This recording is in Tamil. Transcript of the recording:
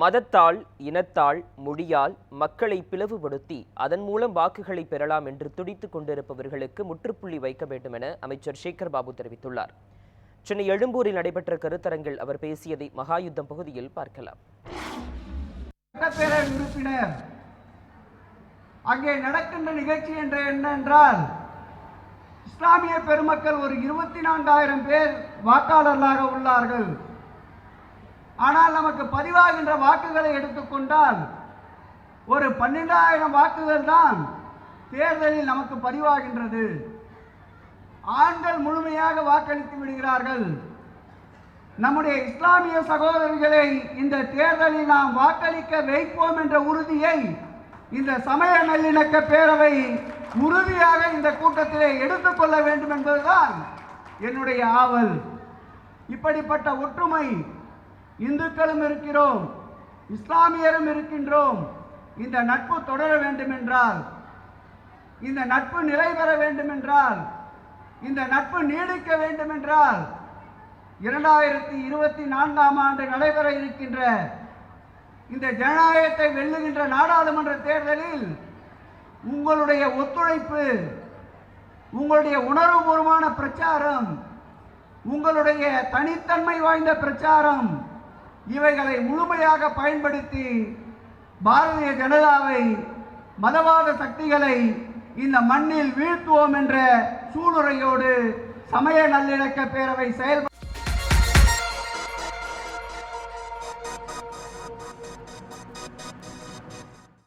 மதத்தால் இனத்தால் மொழியால் மக்களை பிளவுபடுத்தி அதன் மூலம் வாக்குகளை பெறலாம் என்று துடித்துக் கொண்டிருப்பவர்களுக்கு முற்றுப்புள்ளி வைக்க வேண்டும் என அமைச்சர் சேகர் பாபு தெரிவித்துள்ளார். சென்னை எழும்பூரில் நடைபெற்ற கருத்தரங்கில் அவர் பேசியதை மகாயுத்தம் பகுதியில் பார்க்கலாம். சட்டப்பேரவை உறுப்பினர் அங்கே நடக்கின்ற நிகழ்ச்சி என்ற என்னென்றால் இஸ்லாமிய பெருமக்கள் ஒரு இருபத்தி நான்காயிரம் பேர் வாக்காளர்களாக உள்ளார்கள். ஆனால் நமக்கு பதிவாகின்ற வாக்குகளை எடுத்துக்கொண்டால் ஒரு பன்னெண்டாயிரம் வாக்குகள் தான் தேர்தலில் நமக்கு பதிவாகின்றது. ஆண்கள் முழுமையாக வாக்களித்து விடுகிறார்கள். நம்முடைய இஸ்லாமிய சகோதரிகளை இந்த தேர்தலில் நாம் வாக்களிக்க வைப்போம் என்ற உறுதியை இந்த சமய நல்லிணக்க பேரவை உறுதியாக இந்த கூட்டத்திலே எடுத்துக்கொள்ள வேண்டும் என்பதுதான் என்னுடைய ஆவல். இப்படிப்பட்ட ஒற்றுமை இந்துக்களும் இருக்கிறோம் இஸ்லாமியரும் இருக்கின்றோம். இந்த நட்பு தொடர வேண்டும் என்றால் இந்த நட்பு நிலை பெற வேண்டும் என்றால் இந்த நட்பு நீடிக்க வேண்டும் என்றால் இரண்டாயிரத்தி இருபத்தி நான்காம் ஆண்டு நடைபெற இருக்கின்ற இந்த ஜனநாயகத்தை வெல்லுகின்ற நாடாளுமன்ற தேர்தலில் உங்களுடைய ஒத்துழைப்பு உங்களுடைய உணர்வுபூர்வமான பிரச்சாரம் உங்களுடைய தனித்தன்மை வாய்ந்த பிரச்சாரம் இவைகளை முழுமையாக பயன்படுத்தி பாரதிய ஜனதாவை மதவாத சக்திகளை இந்த மண்ணில் வீழ்த்துவோம் என்ற சூளுரையோடு சமய நல்லிணக்க பேரவை செயல்பட